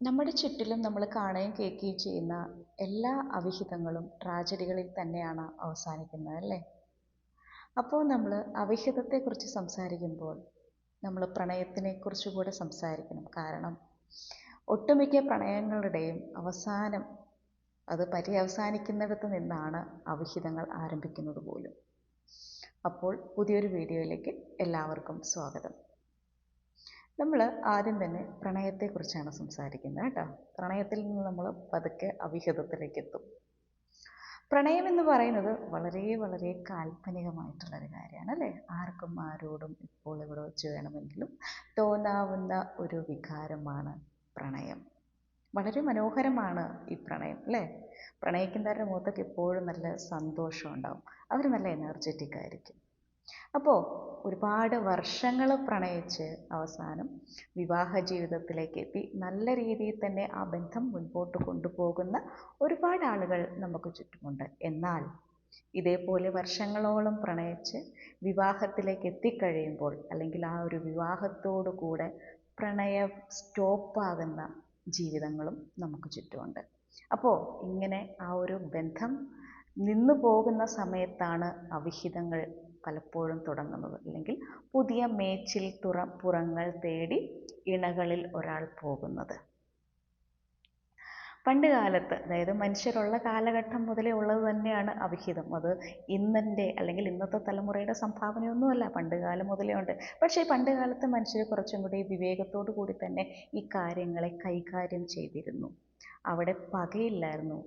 നമ്മുടെ ചുറ്റിലും നമ്മൾ കാണുകയും കേൾക്കുകയും ചെയ്യുന്ന എല്ലാ അവിഹിതങ്ങളും ട്രാജഡികളിൽ തന്നെയാണ് അവസാനിക്കുന്നത് അല്ലേ? അപ്പോൾ നമ്മൾ അവിഹിതത്തെക്കുറിച്ച് സംസാരിക്കുമ്പോൾ നമ്മൾ പ്രണയത്തിനെക്കുറിച്ച് കൂടെ സംസാരിക്കണം. കാരണം ഒട്ടുമിക്ക പ്രണയങ്ങളുടെയും അവസാനം അത് പര്യവസാനിക്കുന്നിടത്ത് നിന്നാണ് അവിഹിതങ്ങൾ ആരംഭിക്കുന്നത് പോലും. അപ്പോൾ പുതിയൊരു വീഡിയോയിലേക്ക് എല്ലാവർക്കും സ്വാഗതം. നമ്മൾ ആദ്യം തന്നെ പ്രണയത്തെക്കുറിച്ചാണ് സംസാരിക്കുന്നത് കേട്ടോ. പ്രണയത്തിൽ നിന്ന് നമ്മൾ പതുക്കെ അവിഹിതത്തിലേക്ക് എത്തും പ്രണയം എന്ന് പറയുന്നത് വളരെ വളരെ കാൽപ്പനികമായിട്ടുള്ളൊരു കാര്യമാണ് അല്ലേ? ആർക്കും ആരോടും ഇപ്പോൾ ഇവിടെ വെച്ച് വേണമെങ്കിലും തോന്നാവുന്ന ഒരു വികാരമാണ് പ്രണയം. വളരെ മനോഹരമാണ് ഈ പ്രണയം അല്ലേ? പ്രണയിക്കുന്നവരുടെ മുഖത്തൊക്കെ എപ്പോഴും നല്ല സന്തോഷം ഉണ്ടാവും. അവർ നല്ല എനർജറ്റിക് ആയിരിക്കും. അപ്പോൾ ഒരുപാട് വർഷങ്ങൾ പ്രണയിച്ച് അവസാനം വിവാഹ ജീവിതത്തിലേക്ക് എത്തി. നല്ല രീതിയിൽ തന്നെ ആ ബന്ധം മുൻപോട്ട് കൊണ്ടുപോകുന്ന ഒരുപാട് ആളുകൾ നമുക്ക് ചുറ്റുമുണ്ട്. എന്നാൽ ഇതേപോലെ വർഷങ്ങളോളം പ്രണയിച്ച് വിവാഹത്തിലേക്ക് എത്തിക്കഴിയുമ്പോൾ അല്ലെങ്കിൽ ആ ഒരു വിവാഹത്തോടു കൂടെ പ്രണയം സ്റ്റോപ്പാകുന്ന ജീവിതങ്ങളും നമുക്ക് ചുറ്റുമുണ്ട്. അപ്പോൾ ഇങ്ങനെ ആ ഒരു ബന്ധം നിന്നു പോകുന്ന സമയത്താണ് അവിഹിതങ്ങൾ പലപ്പോഴും തുടങ്ങുന്നത്. അല്ലെങ്കിൽ പുതിയ മേച്ചിൽ തുറ പുറങ്ങൾ തേടി ഇണകളിൽ ഒരാൾ പോകുന്നത്. പണ്ട് കാലത്ത് അതായത് മനുഷ്യരുള്ള കാലഘട്ടം മുതലേ ഉള്ളത് തന്നെയാണ് അവിഹിതം. അത് ഇന്നന്റെ അല്ലെങ്കിൽ ഇന്നത്തെ തലമുറയുടെ സംഭാവനയൊന്നുമല്ല. പണ്ട് കാലം മുതലേ ഉണ്ട്. പക്ഷേ പണ്ട് കാലത്ത് മനുഷ്യർ കുറച്ചും കൂടി വിവേകത്തോടു കൂടി തന്നെ ഈ കാര്യങ്ങളെ കൈകാര്യം ചെയ്തിരുന്നു. അവിടെ പകയില്ലായിരുന്നു.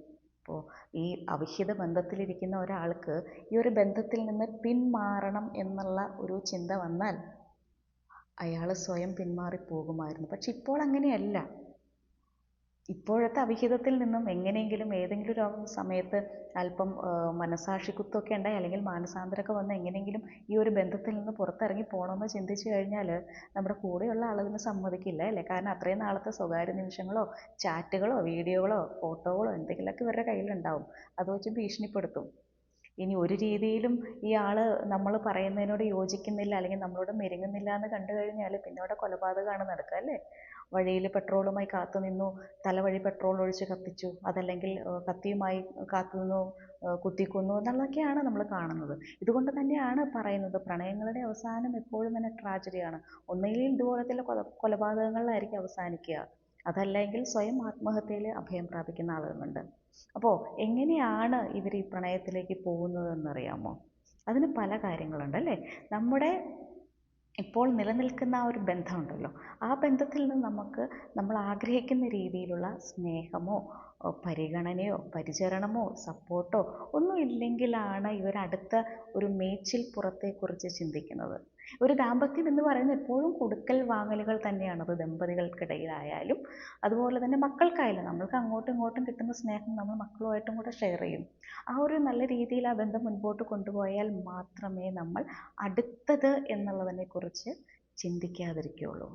അപ്പോൾ ഈ അവിഹിത ബന്ധത്തിലിരിക്കുന്ന ഒരാൾക്ക് ഈ ഒരു ബന്ധത്തിൽ നിന്ന് പിന്മാറണം എന്നുള്ള ഒരു ചിന്ത വന്നാൽ അയാൾ സ്വയം പിന്മാറിപ്പോകുമായിരുന്നു. പക്ഷെ ഇപ്പോൾ അങ്ങനെയല്ല. ഇപ്പോഴത്തെ അവിഹിതത്തിൽ നിന്നും എങ്ങനെയെങ്കിലും ഏതെങ്കിലും ഒരു സമയത്ത് അല്പം മനസാക്ഷി കുത്തൊക്കെ ഉണ്ടായി അല്ലെങ്കിൽ മാനസാന്തരമൊക്കെ വന്ന് എങ്ങനെയെങ്കിലും ഈ ഒരു ബന്ധത്തിൽ നിന്ന് പുറത്തിറങ്ങി പോകണമെന്ന് ചിന്തിച്ചു കഴിഞ്ഞാൽ നമ്മുടെ കൂടെയുള്ള ആളുകൾ സമ്മതിക്കില്ല അല്ലേ? കാരണം അത്രയും നാളത്തെ സ്വകാര്യ നിമിഷങ്ങളോ ചാറ്റുകളോ വീഡിയോകളോ ഫോട്ടോകളോ എന്തെങ്കിലുമൊക്കെ ഇവരുടെ കയ്യിലുണ്ടാവും. അത് വെച്ച് ഭീഷണിപ്പെടുത്തും. ഇനി ഒരു രീതിയിലും ആൾ നമ്മൾ പറയുന്നതിനോട് യോജിക്കുന്നില്ല അല്ലെങ്കിൽ നമ്മളോട് മെരുങ്ങുന്നില്ല എന്ന് കണ്ടു കഴിഞ്ഞാൽ പിന്നെ അവിടെ കൊലപാതകമാണ് നടക്കുക അല്ലേ? വഴിയിൽ പെട്രോളുമായി കാത്തു നിന്നു തലവഴി പെട്രോൾ ഒഴിച്ച് കത്തിച്ചു അതല്ലെങ്കിൽ കത്തിയുമായി കാത്തു നിന്നു കുത്തിക്കൊന്നു എന്നുള്ളതൊക്കെയാണ് നമ്മൾ കാണുന്നത്. ഇതുകൊണ്ട് തന്നെയാണ് പറയുന്നത് പ്രണയങ്ങളുടെ അവസാനം എപ്പോഴും തന്നെ ട്രാജഡിയാണ്. ഒന്നുകിൽ ഇതുപോലത്തെ കൊല കൊലപാതകങ്ങളിലായിരിക്കും അവസാനിക്കുക. അതല്ലെങ്കിൽ സ്വയം ആത്മഹത്യയിൽ അഭയം പ്രാപിക്കുന്ന ആളുകളുണ്ട്. അപ്പോൾ എങ്ങനെയാണ് ഇവർ ഈ പ്രണയത്തിലേക്ക് പോകുന്നതെന്നറിയാമോ? അതിന് പല കാര്യങ്ങളുണ്ട് അല്ലേ? നമ്മുടെ ഇപ്പോൾ നിലനിൽക്കുന്ന ആ ഒരു ബന്ധമുണ്ടല്ലോ. ആ ബന്ധത്തിൽ നിന്ന് നമുക്ക് നമ്മൾ ആഗ്രഹിക്കുന്ന രീതിയിലുള്ള സ്നേഹമോ പരിഗണനയോ പരിചരണമോ സപ്പോർട്ടോ ഒന്നും ഇല്ലെങ്കിലാണ് ഇവരടുത്ത ഒരു മേച്ചിൽ പുറത്തെക്കുറിച്ച് ചിന്തിക്കുന്നത്. ഒരു ദാമ്പത്യം എന്ന് പറയുന്നത് എപ്പോഴും കൊടുക്കൽ വാങ്ങലുകൾ തന്നെയാണ്. അത് ദമ്പതികൾക്കിടയിലായാലും അതുപോലെ തന്നെ മക്കൾക്കായാലും നമ്മൾക്ക് അങ്ങോട്ടും ഇങ്ങോട്ടും കിട്ടുന്ന സ്നേഹം നമ്മൾ മക്കളുമായിട്ടും കൂടെ ഷെയർ ചെയ്യും. ആ ഒരു നല്ല രീതിയിൽ ആ ബന്ധം മുൻപോട്ട് കൊണ്ടുപോയാൽ മാത്രമേ നമ്മൾ അടുത്തത് എന്നുള്ളതിനെക്കുറിച്ച് ചിന്തിക്കാതിരിക്കുകയുള്ളൂ.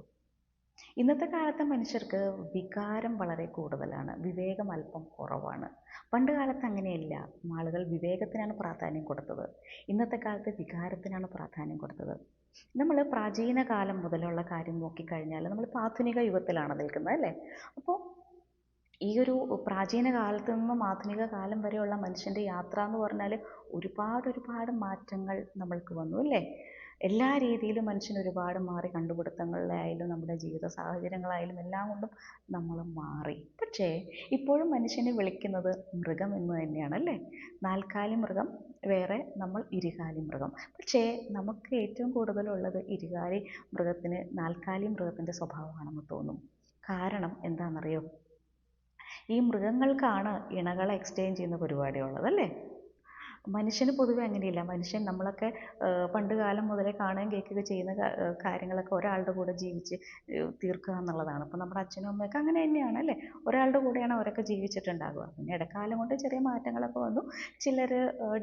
ഇന്നത്തെ കാലത്തെ മനുഷ്യർക്ക് വികാരം വളരെ കൂടുതലാണ്. വിവേകം അല്പം കുറവാണ്. പണ്ട് കാലത്ത് അങ്ങനെയല്ല. ആളുകൾ വിവേകത്തിനാണ് പ്രാധാന്യം കൊടുത്തത്. ഇന്നത്തെ കാലത്ത് വികാരത്തിനാണ് പ്രാധാന്യം കൊടുത്തത്. നമ്മൾ പ്രാചീന കാലം മുതലുള്ള കാര്യം നോക്കിക്കഴിഞ്ഞാൽ നമ്മൾ ആധുനിക യുഗത്തിലാണ് നിൽക്കുന്നത് അല്ലേ? അപ്പോൾ ഈ ഒരു പ്രാചീന കാലത്ത് നിന്നും ആധുനിക കാലം വരെയുള്ള മനുഷ്യന്റെ യാത്ര എന്ന് പറഞ്ഞാൽ ഒരുപാട് ഒരുപാട് മാറ്റങ്ങൾ നമ്മൾക്ക് വന്നു അല്ലേ? എല്ലാ രീതിയിലും മനുഷ്യൻ ഒരുപാട് മാറി കണ്ടുപിടുത്തങ്ങളിലായാലും നമ്മുടെ ജീവിത സാഹചര്യങ്ങളായാലും എല്ലാം കൊണ്ടും നമ്മൾ മാറി. പക്ഷേ ഇപ്പോഴും മനുഷ്യനെ വിളിക്കുന്നത് മൃഗം എന്ന് തന്നെയാണ് അല്ലേ? നാൽക്കാലി മൃഗം വേറെ നമ്മൾ ഇരുകാലി മൃഗം. പക്ഷേ നമുക്ക് ഏറ്റവും കൂടുതലുള്ളത് ഇരുകാലി മൃഗത്തിന് നാൽക്കാലി മൃഗത്തിന്റെ സ്വഭാവമാണെന്ന് തോന്നും. കാരണം എന്താണെന്നറിയോ? ഈ മൃഗങ്ങൾക്കാണ് ഇണകളെ എക്സ്ചേഞ്ച് ചെയ്യുന്ന പരിപാടി ഉള്ളത് അല്ലേ? മനുഷ്യന് പൊതുവെ അങ്ങനെയല്ല. മനുഷ്യൻ നമ്മളൊക്കെ പണ്ട് കാലം മുതലേ കാണുകയും കേൾക്കുകയും ചെയ്യുന്ന കാര്യങ്ങളൊക്കെ ഒരാളുടെ കൂടെ ജീവിച്ച് തീർക്കുക എന്നുള്ളതാണ്. അപ്പോൾ നമ്മുടെ അച്ഛനും അമ്മയൊക്കെ അങ്ങനെ തന്നെയാണ് അല്ലേ? ഒരാളുടെ കൂടെയാണ് അവരൊക്കെ ജീവിച്ചിട്ടുണ്ടാകുക പിന്നെ ഇടക്കാലം കൊണ്ട് ചെറിയ മാറ്റങ്ങളൊക്കെ വന്നു. ചിലർ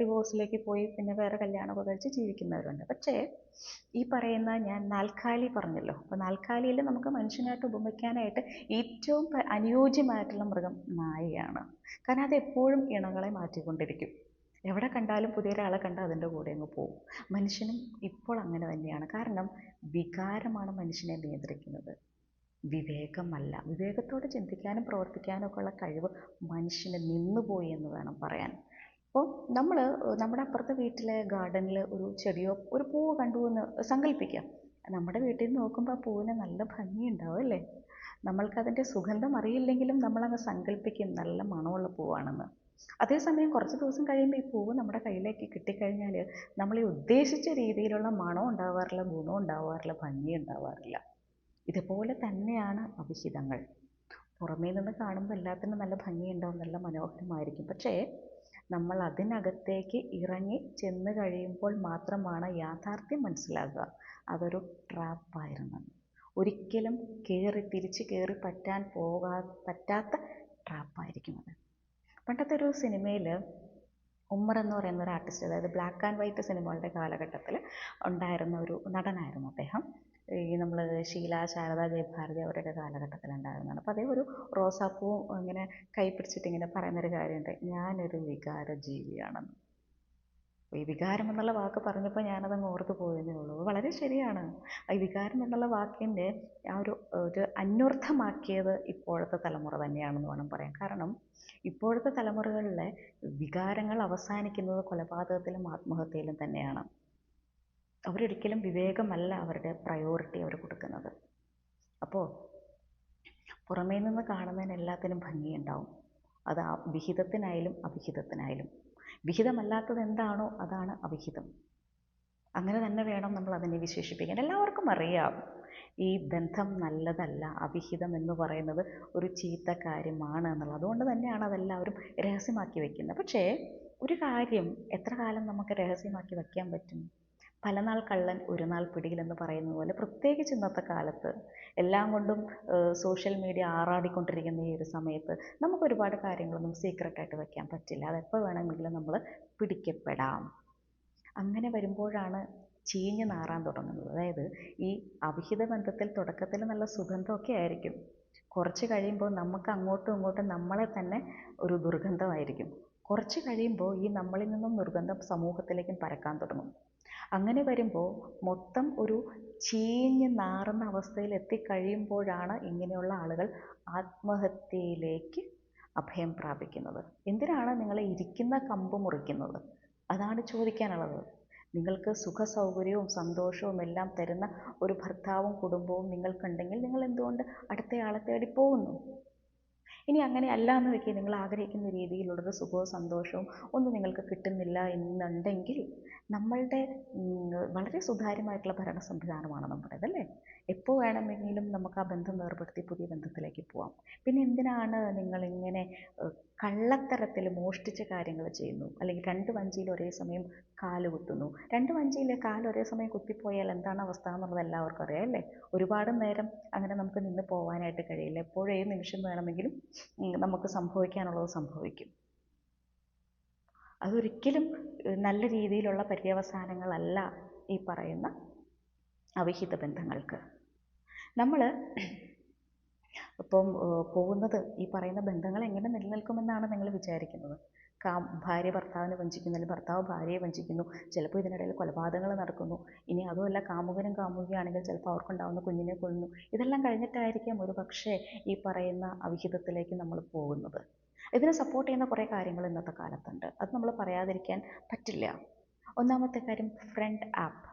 ഡിവോഴ്സിലേക്ക് പോയി പിന്നെ വേറെ കല്യാണമൊക്കെ കഴിച്ച് ജീവിക്കുന്നവരുണ്ട്. പക്ഷേ ഈ പറയുന്ന ഞാൻ നാൽക്കാലി പറഞ്ഞല്ലോ. അപ്പോൾ നാൽക്കാലിയിൽ നമുക്ക് മനുഷ്യനായിട്ട് ഉപമിക്കാനായിട്ട് ഏറ്റവും അനുയോജ്യമായിട്ടുള്ള മൃഗം നായയാണ്. കാരണം അത് എപ്പോഴും ഇണകളെ മാറ്റിക്കൊണ്ടിരിക്കും. എവിടെ കണ്ടാലും പുതിയൊരാളെ കണ്ടാൽ അതിന്റെ കൂടെ അങ്ങ് പോകും. മനുഷ്യനും ഇപ്പോൾ അങ്ങനെ തന്നെയാണ്. കാരണം വികാരമാണ് മനുഷ്യനെ നിയന്ത്രിക്കുന്നത്. വിവേകമല്ല. വിവേകത്തോടെ ചിന്തിക്കാനും പ്രവർത്തിക്കാനും ഒക്കെ ഉള്ള കഴിവ് മനുഷ്യന് നിന്നുപോയി എന്ന് വേണം പറയാൻ. അപ്പോൾ നമ്മൾ നമ്മുടെ അപ്പുറത്തെ വീട്ടിലെ ഗാർഡനിൽ ഒരു ചെടിയോ ഒരു പൂവ് കണ്ടു എന്ന് സങ്കല്പിക്കാം നമ്മുടെ വീട്ടിൽ നിന്ന് നോക്കുമ്പോൾ ആ പൂവിന് നല്ല ഭംഗിയുണ്ടാവും അല്ലേ? നമ്മൾക്കതിന്റെ സുഗന്ധം അറിയില്ലെങ്കിലും നമ്മളങ്ങ് സങ്കല്പിക്കും നല്ല മണമുള്ള പൂവാണെന്ന്. അതേസമയം കുറച്ച് ദിവസം കഴിയുമ്പോൾ ഈ പൂവ് നമ്മുടെ കയ്യിലേക്ക് കിട്ടിക്കഴിഞ്ഞാൽ നമ്മൾ ഈ ഉദ്ദേശിച്ച രീതിയിലുള്ള മണം ഉണ്ടാവാറില്ല ഗുണം ഉണ്ടാവാറില്ല ഭംഗി ഉണ്ടാവാറില്ല. ഇതുപോലെ തന്നെയാണ് അഭിഹിതങ്ങൾ പുറമേ നിന്ന് കാണുമ്പോൾ എല്ലാത്തിനും നല്ല ഭംഗിയുണ്ടാവും നല്ല മനോഹരമായിരിക്കും. പക്ഷേ നമ്മൾ അതിനകത്തേക്ക് ഇറങ്ങി ചെന്ന് കഴിയുമ്പോൾ മാത്രമാണ് യാഥാർത്ഥ്യം മനസ്സിലാകുക. അതൊരു ട്രാപ്പായിരുന്നു. ഒരിക്കലും കയറി തിരിച്ച് കയറി പറ്റാൻ പോകാ പറ്റാത്ത ട്രാപ്പായിരിക്കും അത്. പണ്ടത്തെ ഒരു സിനിമയിൽ ഉമ്മർ എന്ന് പറയുന്ന ഒരു ആർട്ടിസ്റ്റ് അതായത് ബ്ലാക്ക് ആൻഡ് വൈറ്റ് സിനിമകളുടെ കാലഘട്ടത്തിൽ ഉണ്ടായിരുന്ന ഒരു നടനായിരുന്നു അദ്ദേഹം. ഈ നമ്മൾ ഷീല ശാരദ ജയഭാരതി അവരുടെയൊക്കെ കാലഘട്ടത്തിൽ ഉണ്ടായിരുന്നതാണ് അപ്പോൾ അതേ ഒരു റോസാപ്പൂവും ഇങ്ങനെ കൈ പിടിച്ചിട്ട് ഇങ്ങനെ പറയുന്നൊരു കാര്യമുണ്ട്. ഞാനൊരു വികാര ജീവിയാണെന്ന് ഈ വികാരം എന്നുള്ള വാക്ക് പറഞ്ഞപ്പോൾ ഞാനതങ്ങ് ഓർത്തു പോയെന്നേ ഉള്ളൂ. വളരെ ശരിയാണ്. ഈ വികാരം എന്നുള്ള വാക്കിന്റെ ആ ഒരു ഒരു അന്വർത്ഥമാക്കിയത് ഇപ്പോഴത്തെ തലമുറ തന്നെയാണെന്ന് വേണം പറയാൻ. കാരണം ഇപ്പോഴത്തെ തലമുറകളിലെ വികാരങ്ങൾ അവസാനിക്കുന്നത് കൊലപാതകത്തിലും ആത്മഹത്യയിലും തന്നെയാണ്. അവരൊരിക്കലും വിവേകമല്ല അവരുടെ പ്രയോറിറ്റി അവർ കൊടുക്കുന്നത്. അപ്പോൾ പുറമേ നിന്ന് കാണുന്നതിന് എല്ലാത്തിനും ഭംഗിയുണ്ടാവും. അത് വിഹിതത്തിനായാലും അവിഹിതത്തിനായാലും. വിഹിതമല്ലാത്തത് എന്താണോ അതാണ് അവിഹിതം. അങ്ങനെ തന്നെ വേണം നമ്മൾ അതിനെ വിശേഷിപ്പിക്കാൻ. എല്ലാവർക്കും അറിയാം ഈ ബന്ധം നല്ലതല്ല അവിഹിതം എന്ന് പറയുന്നത് ഒരു ചീത്ത കാര്യമാണ് എന്നുള്ളത്. അതുകൊണ്ട് തന്നെയാണ് അതെല്ലാവരും രഹസ്യമാക്കി വയ്ക്കുന്നത് പക്ഷേ ഒരു കാര്യം എത്ര കാലം നമുക്ക് രഹസ്യമാക്കി വയ്ക്കാൻ പറ്റും? പല നാൾ കള്ളൻ ഒരു നാൾ പിടിയിൽ എന്ന് പറയുന്ന പോലെ പ്രത്യേകിച്ച് ഇന്നത്തെ കാലത്ത് എല്ലാം കൊണ്ടും സോഷ്യൽ മീഡിയ ആറാടിക്കൊണ്ടിരിക്കുന്ന ഈ ഒരു സമയത്ത് നമുക്ക് ഒരുപാട് കാര്യങ്ങളൊന്നും സീക്രട്ടായിട്ട് വെക്കാൻ പറ്റില്ല. അതെപ്പോൾ വേണമെങ്കിലും നമ്മൾ പിടിക്കപ്പെടാം. അങ്ങനെ വരുമ്പോഴാണ് ചീഞ്ഞ് നാറാൻ തുടങ്ങുന്നത്. അതായത് ഈ അവിഹിത ബന്ധത്തിൽ തുടക്കത്തിൽ നല്ല സുഗന്ധമൊക്കെ ആയിരിക്കും. കുറച്ച് കഴിയുമ്പോൾ നമുക്ക് അങ്ങോട്ടും ഇങ്ങോട്ടും നമ്മളെ തന്നെ ഒരു ദുർഗന്ധമായിരിക്കും. കുറച്ച് കഴിയുമ്പോൾ ഈ നമ്മളിൽ നിന്നും ദുർഗന്ധം സമൂഹത്തിലേക്കും പരക്കാൻ തുടങ്ങും. അങ്ങനെ വരുമ്പോൾ മൊത്തം ഒരു ചീഞ്ഞ് നാറുന്ന അവസ്ഥയിൽ എത്തിക്കഴിയുമ്പോഴാണ് ഇങ്ങനെയുള്ള ആളുകൾ ആത്മഹത്യയിലേക്ക് അഭയം പ്രാപിക്കുന്നത്. എന്തിനാണ് നിങ്ങൾ ഇരിക്കുന്ന കമ്പ് മുറിക്കുന്നത്? അതാണ് ചോദിക്കാനുള്ളത്. നിങ്ങൾക്ക് സുഖ സൗകര്യവും സന്തോഷവും എല്ലാം തരുന്ന ഒരു ഭർത്താവും കുടുംബവും നിങ്ങൾക്കുണ്ടെങ്കിൽ നിങ്ങൾ എന്തുകൊണ്ട് അടുത്തയാളെ തേടി പോകുന്നു? ഇനി അങ്ങനെ അല്ല എന്ന് വെക്കുക നിങ്ങൾ ആഗ്രഹിക്കുന്ന രീതിയിലുള്ളൊരു സുഖവും സന്തോഷവും ഒന്നും നിങ്ങൾക്ക് കിട്ടുന്നില്ല എന്നുണ്ടെങ്കിൽ നമ്മളുടെ വളരെ സുതാര്യമായിട്ടുള്ള ഭരണ സംവിധാനമാണ് നമ്മുടേത് അല്ലേ എപ്പോൾ വേണമെങ്കിലും നമുക്ക് ആ ബന്ധം വേർപെടുത്തി പുതിയ ബന്ധത്തിലേക്ക് പോവാം. പിന്നെ എന്തിനാണ് നിങ്ങളിങ്ങനെ കള്ളത്തരത്തിൽ മോഷ്ടിച്ച കാര്യങ്ങൾ ചെയ്യുന്നു? അല്ലെങ്കിൽ രണ്ട് വഞ്ചിയിൽ ഒരേ സമയം കാൽ കുത്തുന്നു? രണ്ട് വഞ്ചിയിൽ കാൽ ഒരേ സമയം കുത്തിപ്പോയാൽ എന്താണ് അവസ്ഥ എന്നുള്ളത് എല്ലാവർക്കും അറിയാം അല്ലേ? ഒരുപാട് നേരം അങ്ങനെ നമുക്ക് നിന്ന് പോകാനായിട്ട് കഴിയില്ല. എപ്പോഴും നിമിഷം വേണമെങ്കിലും നമുക്ക് സംഭവിക്കാനുള്ളത് സംഭവിക്കും. അതൊരിക്കലും നല്ല രീതിയിലുള്ള പര്യവസാനങ്ങളല്ല ഈ പറയുന്ന അവിഹിത ബന്ധങ്ങൾക്ക്. നമ്മൾ ഇപ്പം പോകുന്നത് ഈ പറയുന്ന ബന്ധങ്ങൾ എങ്ങനെ നിലനിൽക്കുമെന്നാണ് നിങ്ങൾ വിചാരിക്കുന്നത്. കാ ഭാര്യ ഭർത്താവിനെ വഞ്ചിക്കുന്നു അല്ലെങ്കിൽ ഭർത്താവ് ഭാര്യയെ വഞ്ചിക്കുന്നു ചിലപ്പോൾ ഇതിനിടയിൽ കൊലപാതകങ്ങൾ നടക്കുന്നു. ഇനി അതുമല്ല കാമുകനും കാമുകിയാണെങ്കിൽ ചിലപ്പോൾ അവർക്കുണ്ടാവുന്ന കുഞ്ഞിനെ കൊല്ലുന്നു. ഇതെല്ലാം കഴിഞ്ഞിട്ടായിരിക്കാം ഒരു പക്ഷേ ഈ പറയുന്ന അവിഹിതത്തിലേക്ക് നമ്മൾ പോകുന്നത്. ഇതിനെ സപ്പോർട്ട് ചെയ്യുന്ന കുറേ കാര്യങ്ങൾ ഇന്നത്തെ കാലത്തുണ്ട്. അത് നമ്മൾ പറയാതിരിക്കാൻ പറ്റില്ല. ഒന്നാമത്തെ കാര്യം ഫ്രണ്ട് ആപ്പ്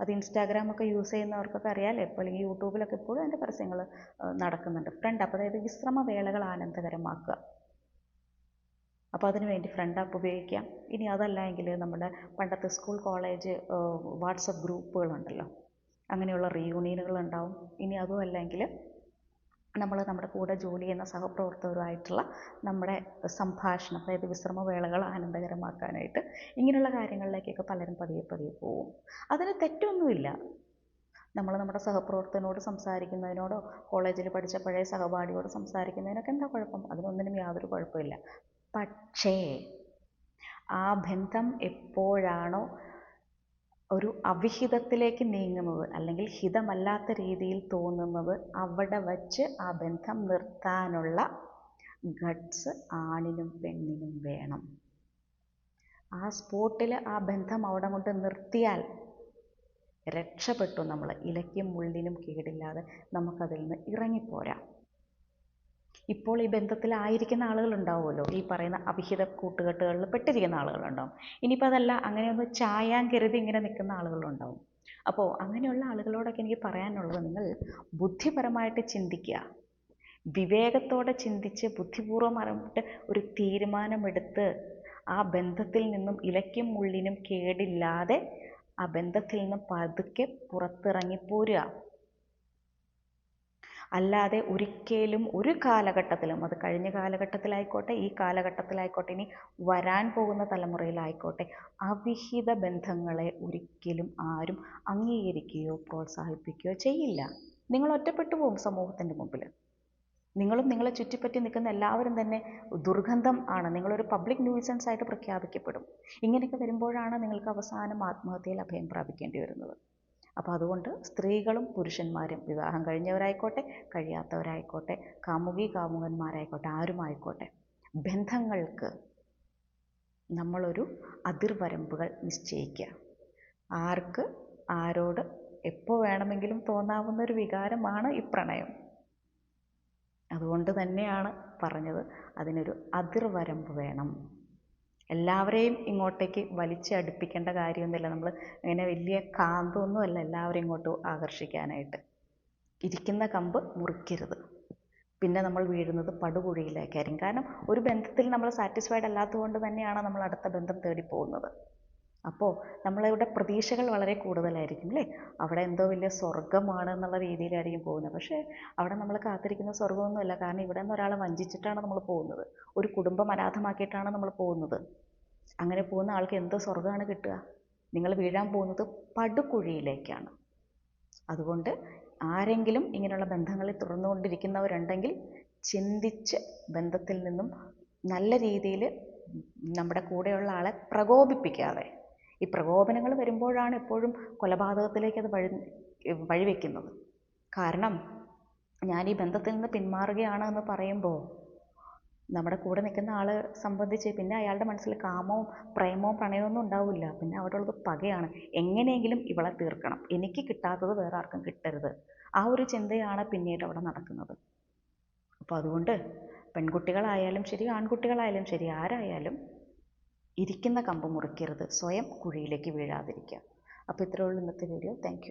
അത് ഇൻസ്റ്റാഗ്രാമൊക്കെ യൂസ് ചെയ്യുന്നവർക്കൊക്കെ അറിയാമല്ലോ ഇപ്പോൾ അല്ലെങ്കിൽ യൂട്യൂബിലൊക്കെ ഇപ്പോഴും അതിന്റെ പരസ്യങ്ങൾ നടക്കുന്നുണ്ട്. ഫ്രണ്ട് അപ്പോൾ അതായത് വിശ്രമവേളകൾ ആനന്ദകരമാക്കുക. അപ്പോൾ അതിന് വേണ്ടി ഫ്രണ്ട് ആപ്പ് ഉപയോഗിക്കാം. ഇനി അതല്ല എങ്കിൽ നമ്മുടെ പണ്ടത്തെ സ്കൂൾ കോളേജ് വാട്സപ്പ് ഗ്രൂപ്പുകളുണ്ടല്ലോ അങ്ങനെയുള്ള റീയൂണിയനുകൾ ഉണ്ടാവും. ഇനി അതും നമ്മൾ നമ്മുടെ കൂടെ ജോലി ചെയ്യുന്ന സഹപ്രവർത്തകരുമായിട്ടുള്ള നമ്മുടെ സംഭാഷണം അതായത് വിശ്രമവേളകൾ ആനന്ദകരമാക്കാനായിട്ട് ഇങ്ങനെയുള്ള കാര്യങ്ങളിലേക്കൊക്കെ പലരും പതിയെ പതിയെ പോവും അതിന് തെറ്റൊന്നുമില്ല. നമ്മൾ നമ്മുടെ സഹപ്രവർത്തകനോട് സംസാരിക്കുന്നതിനോടോ കോളേജിൽ പഠിച്ച പഴയ സഹപാഠിയോട് സംസാരിക്കുന്നതിനൊക്കെ എന്താ കുഴപ്പം? അതിനൊന്നിനും യാതൊരു കുഴപ്പമില്ല. പക്ഷേ ആ ബന്ധം എപ്പോഴാണോ ഒരു അവിഹിതത്തിലേക്ക് നീങ്ങുന്നത് അല്ലെങ്കിൽ ഹിതമല്ലാത്ത രീതിയിൽ തോന്നുന്നത് അവിടെ വച്ച് ആ ബന്ധം നിർത്താനുള്ള ഗഡ്സ് ആണിനും പെണ്ണിനും വേണം. ആ സ്പോട്ടിൽ ആ ബന്ധം അവിടെ കൊണ്ട് നിർത്തിയാൽ രക്ഷപ്പെട്ടു നമ്മൾ ഇലയ്ക്കും മുള്ളിനും കേടില്ലാതെ നമുക്കതിൽ നിന്ന് ഇറങ്ങിപ്പോരാം. ഇപ്പോൾ ഈ ബന്ധത്തിലായിരിക്കുന്ന ആളുകളുണ്ടാവുമല്ലോ. ഈ പറയുന്ന അവിഹിത കൂട്ടുകെട്ടുകളിൽ പെട്ടിരിക്കുന്ന ആളുകളുണ്ടാവും. ഇനിയിപ്പോൾ അതല്ല അങ്ങനെയൊന്ന് ചായാൻ കരുതി ഇങ്ങനെ നിൽക്കുന്ന ആളുകളുണ്ടാവും. അപ്പോൾ അങ്ങനെയുള്ള ആളുകളോടൊക്കെ എനിക്ക് പറയാനുള്ളത് നിങ്ങൾ ബുദ്ധിപരമായിട്ട് ചിന്തിക്കുക. വിവേകത്തോടെ ചിന്തിച്ച് ബുദ്ധിപൂർവം അറിഞ്ഞിട്ട് ഒരു തീരുമാനമെടുത്ത് ആ ബന്ധത്തിൽ നിന്നും ഇലയ്ക്കും മുള്ളിനും കേടില്ലാതെ ആ ബന്ധത്തിൽ നിന്നും പതുക്കെ പുറത്തിറങ്ങി പോരുക അല്ലാതെ ഒരിക്കലും ഒരു കാലഘട്ടത്തിലും അത് കഴിഞ്ഞ കാലഘട്ടത്തിലായിക്കോട്ടെ ഈ കാലഘട്ടത്തിലായിക്കോട്ടെ ഇനി വരാൻ പോകുന്ന തലമുറയിലായിക്കോട്ടെ അവിഹിത ബന്ധങ്ങളെ ഒരിക്കലും ആരും അംഗീകരിക്കുകയോ പ്രോത്സാഹിപ്പിക്കുകയോ ചെയ്യില്ല. നിങ്ങൾ ഒറ്റപ്പെട്ടു പോകും സമൂഹത്തിന്റെ മുമ്പിൽ. നിങ്ങളും നിങ്ങളെ ചുറ്റിപ്പറ്റി നിൽക്കുന്ന എല്ലാവരും തന്നെ ദുർഗന്ധം ആണ്. നിങ്ങളൊരു പബ്ലിക് ന്യൂസൻസ് ആയിട്ട് പ്രഖ്യാപിക്കപ്പെടും. ഇങ്ങനെയൊക്കെ വരുമ്പോഴാണ് നിങ്ങൾക്ക് അവസാനം ആത്മഹത്യയിൽ അഭയം പ്രാപിക്കേണ്ടി വരുന്നത്. അപ്പോൾ അതുകൊണ്ട് സ്ത്രീകളും പുരുഷന്മാരും വിവാഹം കഴിഞ്ഞവരായിക്കോട്ടെ കഴിയാത്തവരായിക്കോട്ടെ കാമുകി കാമുകന്മാരായിക്കോട്ടെ ആരുമായിക്കോട്ടെ ബന്ധങ്ങൾക്ക് നമ്മളൊരു അതിർവരമ്പുകൾ നിശ്ചയിക്കുക. ആർക്ക് ആരോട് എപ്പോൾ വേണമെങ്കിലും തോന്നാവുന്ന ഒരു വികാരമാണ് ഈ പ്രണയം. അതുകൊണ്ട് തന്നെയാണ് പറഞ്ഞത് അതിനൊരു അതിർവരമ്പ് വേണം. എല്ലാവരെയും ഇങ്ങോട്ടേക്ക് വലിച്ചടുപ്പിക്കേണ്ട കാര്യമൊന്നുമില്ല. നമ്മൾ അങ്ങനെ വലിയ കാന്തമൊന്നുമല്ല എല്ലാവരെയും ഇങ്ങോട്ട് ആകർഷിക്കാനായിട്ട്. ഇരിക്കുന്ന കമ്പ് മുറിക്കരുത്. പിന്നെ നമ്മൾ വീഴുന്നത് പടുകുഴിയിലേക്കായിരിക്കും. കാരണം ഒരു ബന്ധത്തിൽ നമ്മൾ സാറ്റിസ്ഫൈഡ് അല്ലാത്തത് കൊണ്ട് തന്നെയാണ് നമ്മൾ അടുത്ത ബന്ധം തേടി പോകുന്നത് അപ്പോൾ നമ്മളിവിടെ പ്രതീക്ഷകൾ വളരെ കൂടുതലായിരിക്കും അല്ലേ അവിടെ എന്തോ വലിയ സ്വർഗമാണ് എന്നുള്ള രീതിയിലായിരിക്കും പോകുന്നത്. പക്ഷേ അവിടെ നമ്മൾ കാത്തിരിക്കുന്ന സ്വർഗമൊന്നുമല്ല കാരണം ഇവിടെ നിന്ന് ഒരാളെ വഞ്ചിച്ചിട്ടാണ് നമ്മൾ പോകുന്നത്. ഒരു കുടുംബം അനാഥമാക്കിയിട്ടാണ് നമ്മൾ പോകുന്നത്. അങ്ങനെ പോകുന്ന ആൾക്ക് എന്തോ സ്വർഗമാണ് കിട്ടുക? നിങ്ങൾ വീഴാൻ പോകുന്നത് പടുകുഴിയിലേക്കാണ്. അതുകൊണ്ട് ആരെങ്കിലും ഇങ്ങനെയുള്ള ബന്ധങ്ങളിൽ തുറന്നുകൊണ്ടിരിക്കുന്നവരുണ്ടെങ്കിൽ ചിന്തിച്ച് ബന്ധത്തിൽ നിന്നും നല്ല രീതിയിൽ നമ്മുടെ കൂടെയുള്ള ആളെ പ്രകോപിപ്പിക്കാതെ ഈ പ്രകോപനങ്ങൾ വരുമ്പോഴാണ് എപ്പോഴും കൊലപാതകത്തിലേക്ക് അത് വഴി വഴിവെക്കുന്നത്. കാരണം ഞാൻ ഈ ബന്ധത്തിൽ നിന്ന് പിന്മാറുകയാണ് എന്ന് പറയുമ്പോൾ നമ്മുടെ കൂടെ നിൽക്കുന്ന ആളെ സംബന്ധിച്ച് പിന്നെ അയാളുടെ മനസ്സിൽ കാമവും പ്രേമവും പ്രണയമൊന്നും ഉണ്ടാവില്ല. പിന്നെ അവിടെ പകയാണ്. എങ്ങനെയെങ്കിലും ഇവളെ തീർക്കണം. എനിക്ക് കിട്ടാത്തത് വേറെ ആർക്കും കിട്ടരുത്. ആ ഒരു ചിന്തയാണ് പിന്നീട് അവിടെ നടക്കുന്നത്. അപ്പോൾ അതുകൊണ്ട് പെൺകുട്ടികളായാലും ശരി ആൺകുട്ടികളായാലും ശരി ആരായാലും ഇരിക്കുന്ന കമ്പ് മുറിക്കരുത്. സ്വയം കുഴിയിലേക്ക് വീഴാതിരിക്കുക. അപ്പോൾ ഇത്രയേ ഉള്ളൂ ഇന്നത്തെ വീഡിയോ താങ്ക്